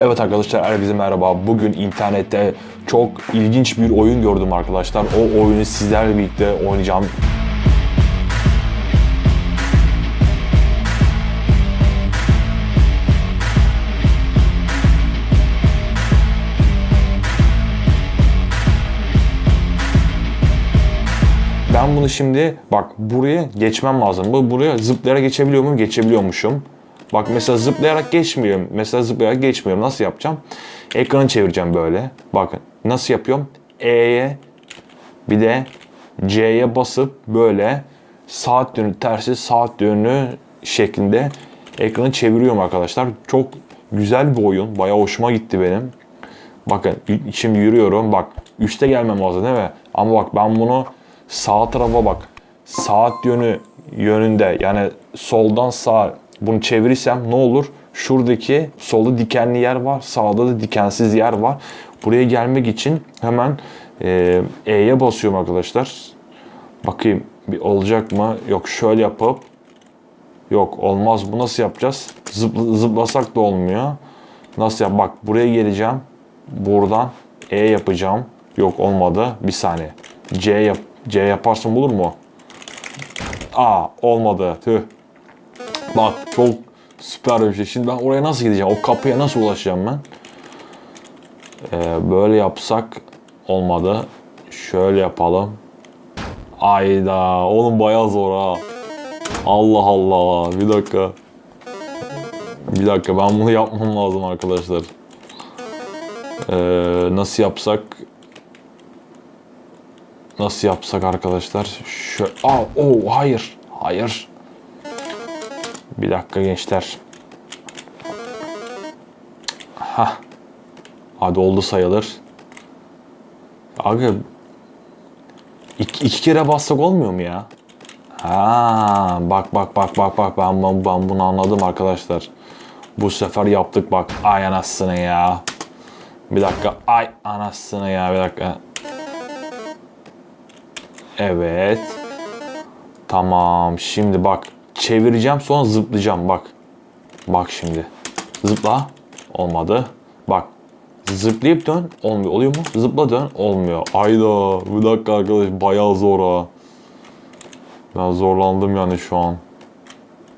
Evet arkadaşlar herkese merhaba. Bugün internette çok ilginç bir oyun gördüm arkadaşlar. O oyunu sizlerle birlikte oynayacağım. Ben bunu şimdi bak buraya geçmem lazım. Bu buraya zıplayarak geçebiliyor muyum? Geçebiliyormuşum. Bak mesela zıplayarak geçmiyorum. Mesela zıplayarak geçmiyorum. Nasıl yapacağım? Ekranı çevireceğim böyle. Bakın nasıl yapıyorum? E'ye bir de C'ye basıp böyle saat yönü tersi saat yönü şeklinde ekranı çeviriyorum arkadaşlar. Çok güzel bir oyun. Bayağı hoşuma gitti benim. Bakın şimdi yürüyorum. Bak üste gelmem lazım değil mi? Ama bak ben bunu sağ tarafa bak. Saat yönü yönünde yani soldan sağa bunu çevirirsem ne olur? Şuradaki solda dikenli yer var. Sağda da dikensiz yer var. Buraya gelmek için hemen e, E'ye basıyorum arkadaşlar. Bakayım bir olacak mı? Yok şöyle yapıp Yok olmaz. Bu nasıl yapacağız? Zıpl- zıplasak da olmuyor. Nasıl yap? Bak buraya geleceğim. Buradan E yapacağım. Yok olmadı. Bir saniye. C yap C yaparsın bulur mu? Aa olmadı. Tüh. Bak çok süper bir şey. Şimdi ben oraya nasıl gideceğim? O kapıya nasıl ulaşacağım ben? Ee, böyle yapsak olmadı. Şöyle yapalım. Ayda. Oğlum bayağı zor ha. Allah Allah. Bir dakika. Bir dakika ben bunu yapmam lazım arkadaşlar. Ee, nasıl yapsak? Nasıl yapsak arkadaşlar? Şöyle. Aa, oh, hayır. Hayır. Bir dakika gençler. Ha. Hadi oldu sayılır. Abi iki, iki kere bassak olmuyor mu ya? Ha, bak bak bak bak bak ben, ben, ben bunu anladım arkadaşlar. Bu sefer yaptık bak. Ay anasını ya. Bir dakika. Ay anasını ya bir dakika. Evet. Tamam. Şimdi bak. Çevireceğim sonra zıplayacağım bak. Bak şimdi. Zıpla. Olmadı. Bak. Zıplayıp dön. Olmuyor. Oluyor mu? Zıpla dön. Olmuyor. Ayda. Bir dakika arkadaş. Bayağı zor ha. Ben zorlandım yani şu an.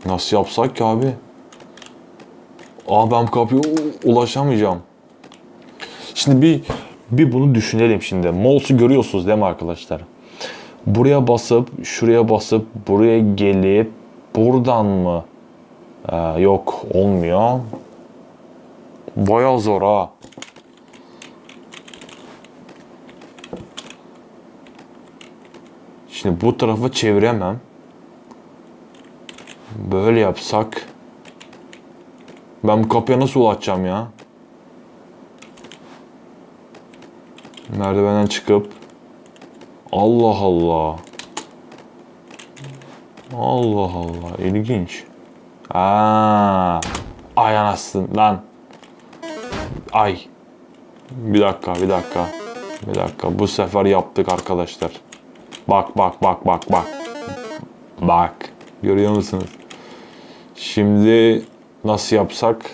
Nasıl yapsak ki abi? Aa ben kapıya u- ulaşamayacağım. Şimdi bir bir bunu düşünelim şimdi. Mouse'u görüyorsunuz değil mi arkadaşlar? Buraya basıp, şuraya basıp, buraya gelip buradan mı? Ee, yok olmuyor. Bayağı zor ha. Şimdi bu tarafı çeviremem. Böyle yapsak. Ben bu kapıya nasıl ulaşacağım ya? Merdivenden çıkıp. Allah Allah. Allah Allah. İlginç. Aa, ay anasın lan. Ay. Bir dakika, bir dakika. Bir dakika. Bu sefer yaptık arkadaşlar. Bak bak bak bak bak. Bak. Görüyor musunuz? Şimdi nasıl yapsak?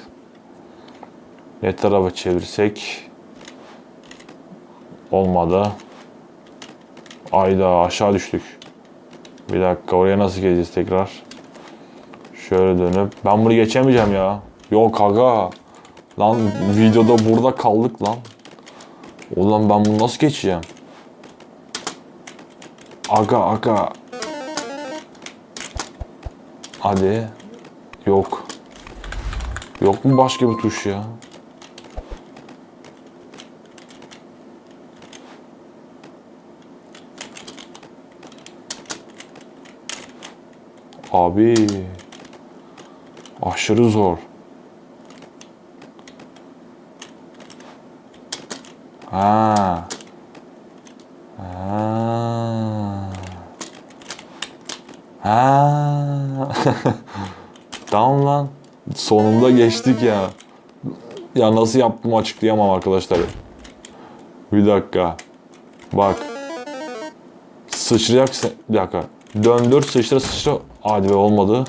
Ne tarafa çevirsek? Olmadı. Ayda aşağı düştük. Bir dakika oraya nasıl geleceğiz tekrar? Şöyle dönüp. Ben bunu geçemeyeceğim ya. Yok aga. Lan videoda burada kaldık lan. Ulan ben bunu nasıl geçeceğim? Aga aga. Hadi. Yok. Yok mu başka bir tuş ya? Abi. Aşırı zor. Ha. Ha. Ha. tamam lan. Sonunda geçtik ya. Ya nasıl yaptım açıklayamam arkadaşlar. Bir dakika. Bak. Sıçrayacaksın. Bir dakika. Döndür sıçra sıçra. Hadi be olmadı.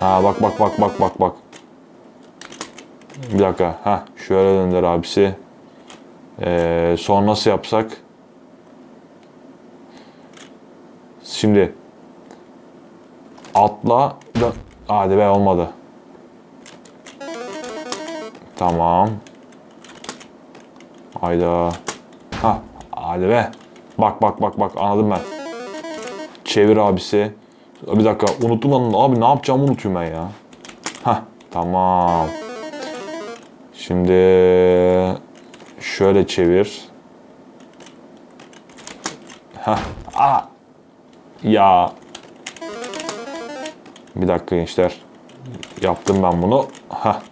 Ha bak bak bak bak bak bak. Bir dakika. Ha, şöyle döndür abisi. Ee, sonra nasıl yapsak? Şimdi atla dön. Hadi be olmadı. Tamam. Hayda. Ha, hadi be. Bak bak bak bak anladım ben. Çevir abisi. Bir dakika unuttum lan. Abi ne yapacağımı unutuyorum ben ya. Ha, tamam. Şimdi şöyle çevir. Ha, aa. Ya. Bir dakika gençler. Yaptım ben bunu. Ha.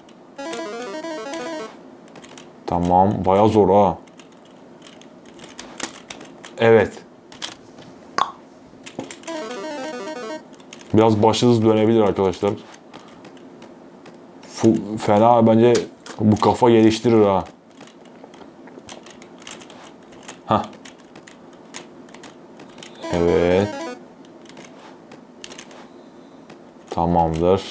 Tamam. Baya zor ha. Evet. Biraz başınız dönebilir arkadaşlar. Fu- fena bence bu kafa geliştirir ha. Hah. Evet. Tamamdır.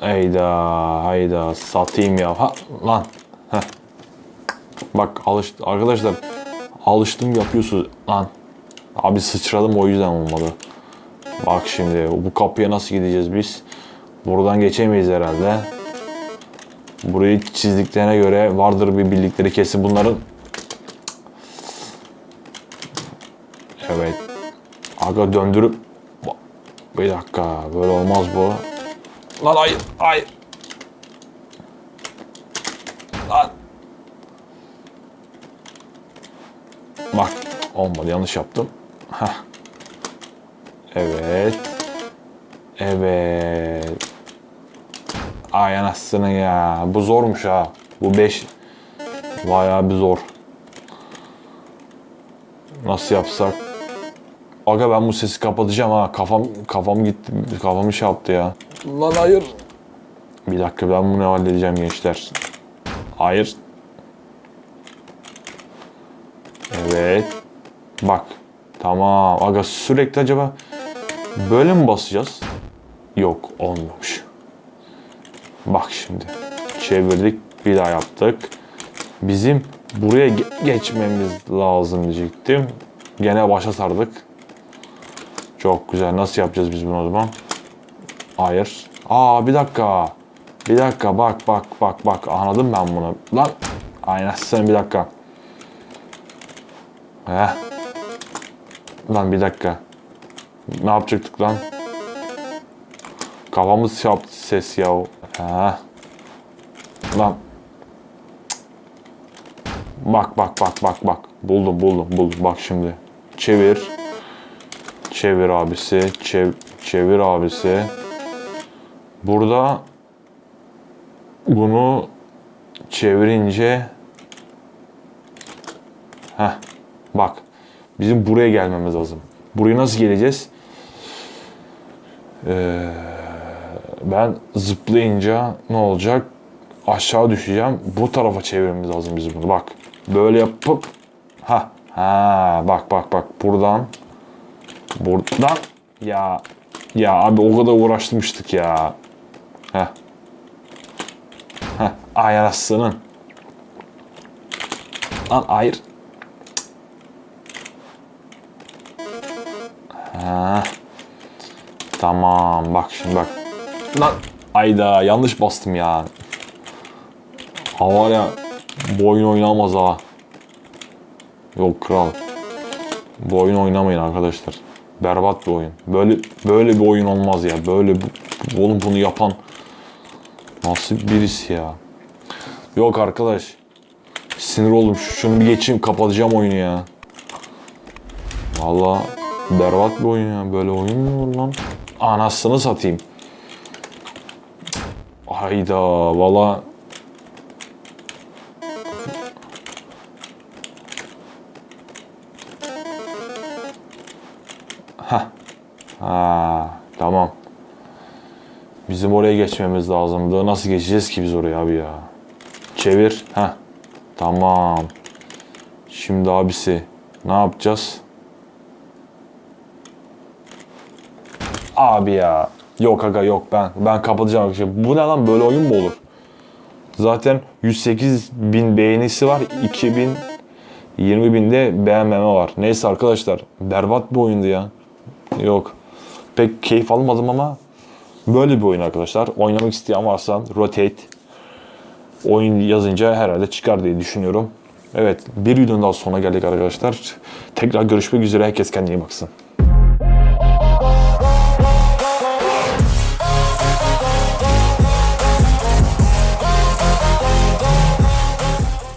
Hayda, hayda satayım ya. Ha lan. Heh. Bak alış arkadaşlar alıştım yapıyorsunuz lan. Abi sıçradım o yüzden olmadı. Bak şimdi bu kapıya nasıl gideceğiz biz? Buradan geçemeyiz herhalde. Burayı çizdiklerine göre vardır bir bildikleri kesin bunların. Evet. Aga döndürüp bir dakika böyle olmaz bu. Lan hayır hayır. Lan. Bak olmadı yanlış yaptım. Heh. Evet. Evet. Ay anasını ya. Bu zormuş ha. Bu 5 bayağı bir zor. Nasıl yapsak? Aga ben bu sesi kapatacağım ha. Kafam kafam gitti. Kafamı şey yaptı ya. Lan hayır. Bir dakika ben bunu halledeceğim gençler. Hayır. Evet. Bak. Tamam. Aga sürekli acaba böyle mi basacağız? Yok olmuyormuş. Bak şimdi. Çevirdik. Bir daha yaptık. Bizim buraya ge- geçmemiz lazım diyecektim. Gene başa sardık. Çok güzel. Nasıl yapacağız biz bunu o zaman? Hayır. Aa bir dakika. Bir dakika bak bak bak bak anladım ben bunu. Lan aynen sen bir dakika. Heh. Lan bir dakika. Ne yapacaktık lan? Kafamız şey yaptı ses ya. Ha. Lan. Bak bak bak bak bak. Buldum buldum buldum. Bak şimdi. Çevir. Çevir abisi. Çev çevir abisi. Burada bunu çevirince Heh. Bak. Bizim buraya gelmemiz lazım. Buraya nasıl geleceğiz? Ee, ben zıplayınca ne olacak? Aşağı düşeceğim. Bu tarafa çevirmemiz lazım biz bunu. Bak. Böyle yapıp ha ha bak bak bak buradan buradan ya ya abi o kadar uğraşmıştık ya. Heh. Heh. Ay anasının. Lan hayır. Ha. Tamam bak şimdi bak. Lan ayda yanlış bastım ya. Ha var ya bu oyun oynamaz ha. Yok kral. Bu oyun oynamayın arkadaşlar. Berbat bir oyun. Böyle böyle bir oyun olmaz ya. Böyle bu- oğlum bunu yapan nasıl birisi ya. Yok arkadaş. Sinir oldum. Şunu bir geçeyim kapatacağım oyunu ya. Vallahi berbat bir oyun ya. Böyle oyun mu olur lan? Anasını satayım. Hayda valla. Hah. Ha, tamam. Bizim oraya geçmemiz lazımdı. Nasıl geçeceğiz ki biz oraya abi ya? Çevir. Ha. Tamam. Şimdi abisi ne yapacağız? Abi ya. Yok aga yok ben ben kapatacağım arkadaşlar. Bu ne lan böyle oyun mu olur? Zaten 108 bin beğenisi var. 2000 20 binde beğenmeme var. Neyse arkadaşlar berbat bir oyundu ya. Yok. Pek keyif almadım ama böyle bir oyun arkadaşlar. Oynamak isteyen varsa Rotate oyun yazınca herhalde çıkar diye düşünüyorum. Evet bir videonun daha sonuna geldik arkadaşlar. Tekrar görüşmek üzere. Herkes kendine iyi baksın.